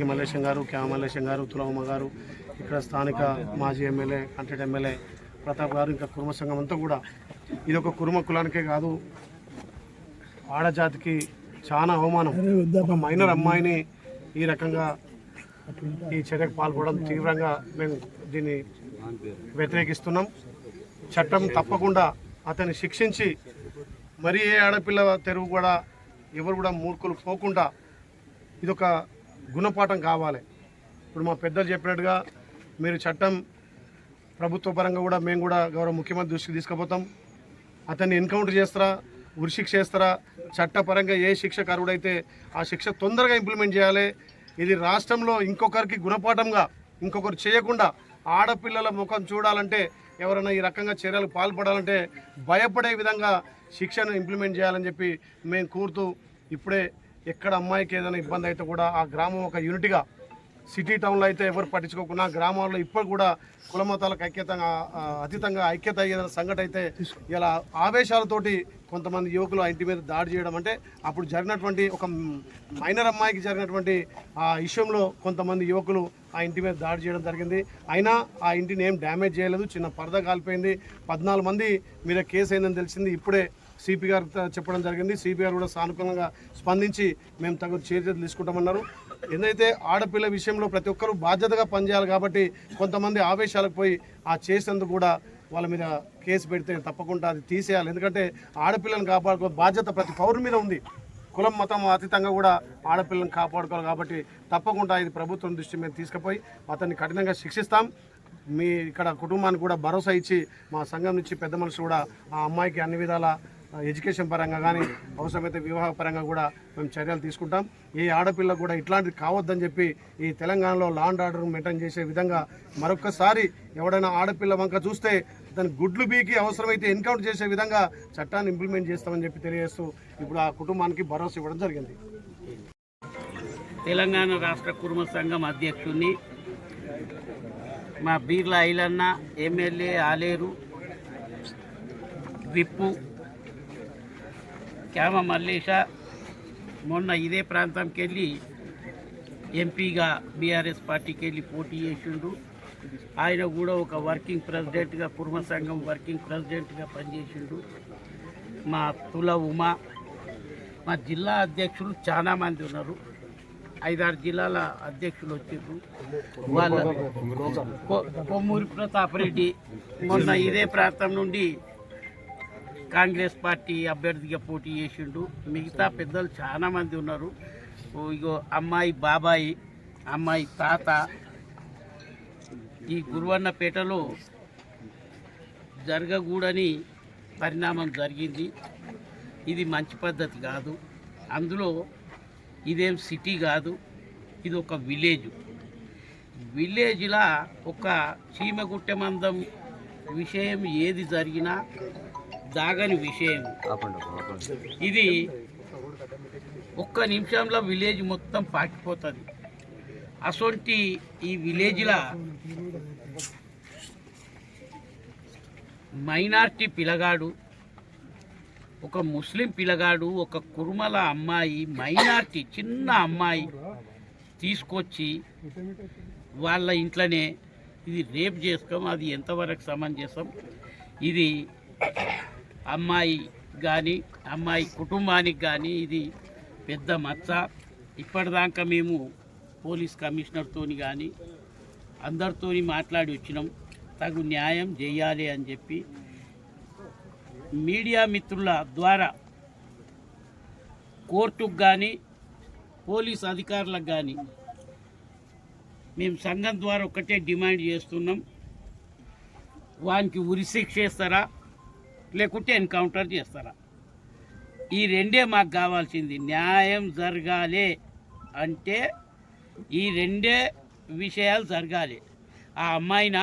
దుక్కి మల్లేశం గారు క్యా మల్లేశం గారు తులమ్మ గారు ఇక్కడ స్థానిక మాజీ ఎమ్మెల్యే కంటెడ్ ఎమ్మెల్యే ప్రతాప్ గారు ఇంకా కుర్మ సంఘం అంతా కూడా. ఇది ఒక కుర్మ కులానికే కాదు ఆడజాతికి చాలా అవమానం. ఒక మైనర్ అమ్మాయిని ఈ రకంగా ఈ చర్యకు పాల్గొనడం తీవ్రంగా మేము దీన్ని వ్యతిరేకిస్తున్నాం. చట్టం తప్పకుండా అతన్ని శిక్షించి మరి ఏ ఆడపిల్ల తెరువు కూడా ఎవరు కూడా మూర్ఖులు పోకుండా ఇదొక గుణపాఠం కావాలి. ఇప్పుడు మా పెద్దలు చెప్పినట్టుగా మీరు చట్టం ప్రభుత్వ పరంగా కూడా మేము కూడా గౌరవ ముఖ్యమంత్రి దృష్టికి తీసుకుపోతాం. అతన్ని ఎన్కౌంటర్ చేస్తారా? ఉరిశిక్ష చేస్తారా? చట్టపరంగా ఏ శిక్ష కరుడైతే ఆ శిక్ష తొందరగా ఇంప్లిమెంట్ చేయాలి? ఇది రాష్ట్రంలో ఇంకొకరికి గుణపాఠంగా ఇంకొకరు చేయకుండా ఆడపిల్లల ముఖం చూడాలంటే ఎవరైనా ఈ రకంగా చర్యలు పాల్పడాలంటే భయపడే విధంగా శిక్షను ఇంప్లిమెంట్ చేయాలని చెప్పి మేము కోరుతూ ఇప్పుడే ఎక్కడ అమ్మాయికి ఏదైనా ఇబ్బంది అయితే కూడా ఆ గ్రామం ఒక యూనిట్గా సిటీ టౌన్లో అయితే ఎవరు పట్టించుకోకుండా గ్రామాల్లో ఇప్పుడు కూడా కుల మతాలకు ఐక్యతంగా అతీతంగా ఐక్యత అయ్యేదన్న సంఘటన అయితే ఇలా ఆవేశాలతోటి కొంతమంది యువకులు ఆ ఇంటి మీద దాడి చేయడం అంటే అప్పుడు జరిగినటువంటి ఒక మైనర్ అమ్మాయికి జరిగినటువంటి ఆ విషయంలో కొంతమంది యువకులు ఆ ఇంటి మీద దాడి చేయడం జరిగింది. అయినా ఆ ఇంటిని ఏం డ్యామేజ్ చేయలేదు. చిన్న పరద కాలిపోయింది. పద్నాలుగు మంది మీద కేసు అయిందని తెలిసింది. ఇప్పుడే సిపి గారు చెప్పడం జరిగింది. సిపి గారు కూడా సానుకూలంగా స్పందించి మేము తగు చర్యలు తీసుకుంటామన్నారు. ఏదైతే ఆడపిల్ల విషయంలో ప్రతి ఒక్కరూ బాధ్యతగా పనిచేయాలి కాబట్టి కొంతమంది ఆవేశాలకు పోయి ఆ చేసేందుకు కూడా వాళ్ళ మీద కేసు పెడితే తప్పకుండా అది తీసేయాలి. ఎందుకంటే ఆడపిల్లను కాపాడుకో బాధ్యత ప్రతి పౌరుని మీద ఉంది. కులం మతం అతీతంగా కూడా ఆడపిల్లని కాపాడుకోవాలి కాబట్టి తప్పకుండా ఇది ప్రభుత్వం దృష్టి మీద తీసుకుపోయి అతన్ని కఠినంగా శిక్షిస్తాం. మీ ఇక్కడ కుటుంబానికి కూడా భరోసా ఇచ్చి మా సంఘం నుంచి పెద్ద మనుషులు కూడా ఆ అమ్మాయికి అన్ని విధాల ఎడ్యుకేషన్ పరంగా కానీ అవసరమైతే వివాహ పరంగా కూడా మేము చర్యలు తీసుకుంటాం. ఏ ఆడపిల్ల కూడా ఇట్లాంటిది కావద్దని చెప్పి ఈ తెలంగాణలో లా అండ్ ఆర్డర్ మెయింటైన్ చేసే విధంగా మరొకసారి ఎవడైనా ఆడపిల్ల వంక చూస్తే దాని గుడ్లు బీకి అవసరమైతే ఎన్కౌంటర్ చేసే విధంగా చట్టాన్ని ఇంప్లిమెంట్ చేస్తామని చెప్పి తెలియజేస్తూ ఇప్పుడు ఆ కుటుంబానికి భరోసా ఇవ్వడం జరిగింది. తెలంగాణ రాష్ట్ర కుటుంబ సంఘం అధ్యక్షుడిని మా బీర్ల ఐలన్న ఎమ్మెల్యే ఆలేరు విప్పు క్యామ మల్లేష మొన్న ఇదే ప్రాంతంకి వెళ్ళి ఎంపీగా బీఆర్ఎస్ పార్టీకి వెళ్ళి పోటీ చేసిండు. ఆయన కూడా ఒక వర్కింగ్ ప్రెసిడెంట్గా కుర్మ సంఘం వర్కింగ్ ప్రెసిడెంట్గా పనిచేసిండు. మా తుల ఉమా మా జిల్లా అధ్యక్షులు చాలామంది ఉన్నారు. ఐదారు జిల్లాల అధ్యక్షులు వచ్చారు వాళ్ళ కొమ్మూరి ప్రతాప్ రెడ్డి మొన్న ఇదే ప్రాంతం నుండి కాంగ్రెస్ పార్టీ అభ్యర్థిగా పోటీ చేసిండు. మిగతా పెద్దలు చాలా మంది ఉన్నారు. ఇగో అమ్మాయి బాబాయి అమ్మాయి తాత. ఈ గురువన్నపేటలో జరగకూడని పరిణామం జరిగింది. ఇది మంచి పద్ధతి కాదు. అందులో ఇదేం సిటీ కాదు. ఇది ఒక విలేజ్. విలేజ్లా ఒక చీమగుట్టె మందం విషయం ఏది జరిగినా దాగని విషయం. ఇది ఒక్క నిమిషంలో విలేజ్ మొత్తం పాకిపోతుంది. అసొంటి ఈ విలేజ్లా మైనార్టీ పిల్లగాడు ఒక ముస్లిం పిల్లగాడు ఒక కుర్మల అమ్మాయి మైనార్టీ చిన్న అమ్మాయి తీసుకొచ్చి వాళ్ళ ఇంట్లోనే ఇది రేప్ చేసుకోం అది ఎంతవరకు సమంజసం? ఇది అమ్మాయి కానీ అమ్మాయి కుటుంబానికి కానీ ఇది పెద్ద మచ్చ. ఇప్పటిదాకా మేము పోలీస్ కమిషనర్తోని కానీ అందరితోని మాట్లాడి వచ్చినాం. తగు న్యాయం చేయాలి అని చెప్పి మీడియా మిత్రుల ద్వారా కోర్టుకు కానీ పోలీస్ అధికారులకు కానీ మేము సంఘం ద్వారా ఒకటే డిమాండ్ చేస్తున్నాం. వానికి ఉరిశిక్ష చేస్తారా లేకుంటే ఎన్కౌంటర్ చేస్తారా? ఈ రెండే మాకు కావాల్సింది. న్యాయం జరగాలి అంటే ఈ రెండే విషయాలు జరగాలి. ఆ అమ్మాయిన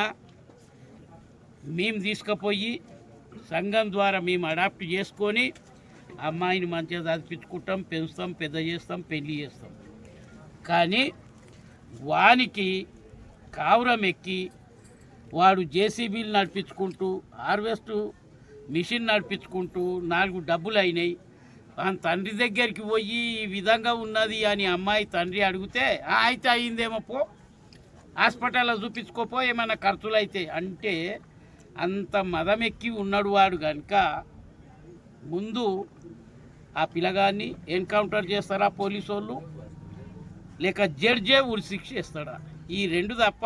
మేము తీసుకుపోయి సంఘం ద్వారా మేము అడాప్ట్ చేసుకొని అమ్మాయిని మంచిగా చదివించుకుంటాం పెంచుతాం పెద్ద చేస్తాం పెళ్ళి చేస్తాం. కానీ వానికి కావురం ఎక్కి వాడు జేసీబీలు నడిపించుకుంటూ హార్వెస్ట్ మిషన్ నడిపించుకుంటూ నాలుగు డబ్బులు అయినాయి. ఆ తండ్రి దగ్గరికి పోయి ఈ విధంగా ఉన్నది అని అమ్మాయి తండ్రి అడిగితే అయితే అయిందేమో పో. హాస్పిటల్లో చూపించుకోపో ఏమైనా ఖర్చులు అయితే అంటే అంత మదమెక్కి ఉన్నాడు వాడు కనుక ముందు ఆ పిల్లగాన్ని ఎన్కౌంటర్ చేస్తారా పోలీసు వాళ్ళు లేక జడ్జే ఉరి శిక్ష ఇస్తాడా? ఈ రెండు తప్ప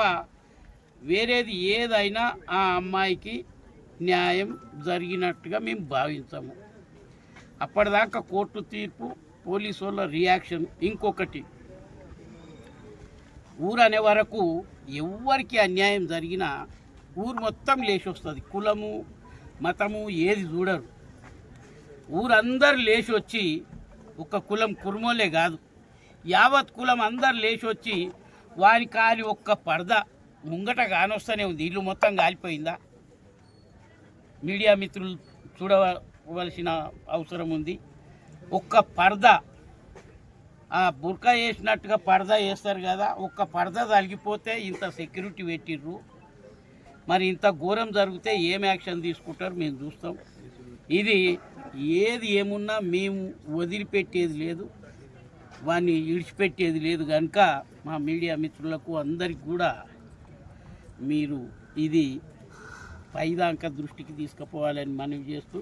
వేరేది ఏదైనా ఆ అమ్మాయికి న్యాయం జరిగినట్టుగా మేము భావించాము. అప్పటిదాకా కోర్టు తీర్పు పోలీసు వాళ్ళ రియాక్షన్ ఇంకొకటి. ఊరు అనే వరకు ఎవరికి అన్యాయం జరిగినా ఊరు మొత్తం లేచి వస్తుంది కులము మతము ఏది చూడరు. ఊరందరు లేచి వచ్చి ఒక కులం కుర్మోలే కాదు. యావత్ కులం అందరు లేచి వచ్చి వారి కాలి ఒక్క పరద ముంగట కానొస్తూనే ఉంది. ఇల్లు మొత్తం కాలిపోయిందా? మీడియా మిత్రులు చూడవలసిన అవసరం ఉంది. ఒక్క పరద ఆ బుర్కా వేసినట్టుగా పరదా వేస్తారు కదా ఒక్క పరదా తలిగిపోతే ఇంత సెక్యూరిటీ పెట్టిర్రు. మరి ఇంత ఘోరం జరిగితే ఏం యాక్షన్ తీసుకుంటారు మేము చూస్తాం. ఇది ఏది ఏమున్నా మేము వదిలిపెట్టేది లేదు. వాడిని ఇడిచిపెట్టేది లేదు కనుక మా మీడియా మిత్రులకు అందరికి కూడా మీరు ఇది పైదాకా దృష్టికి తీసుకుపోవాలని మనవి చేస్తూ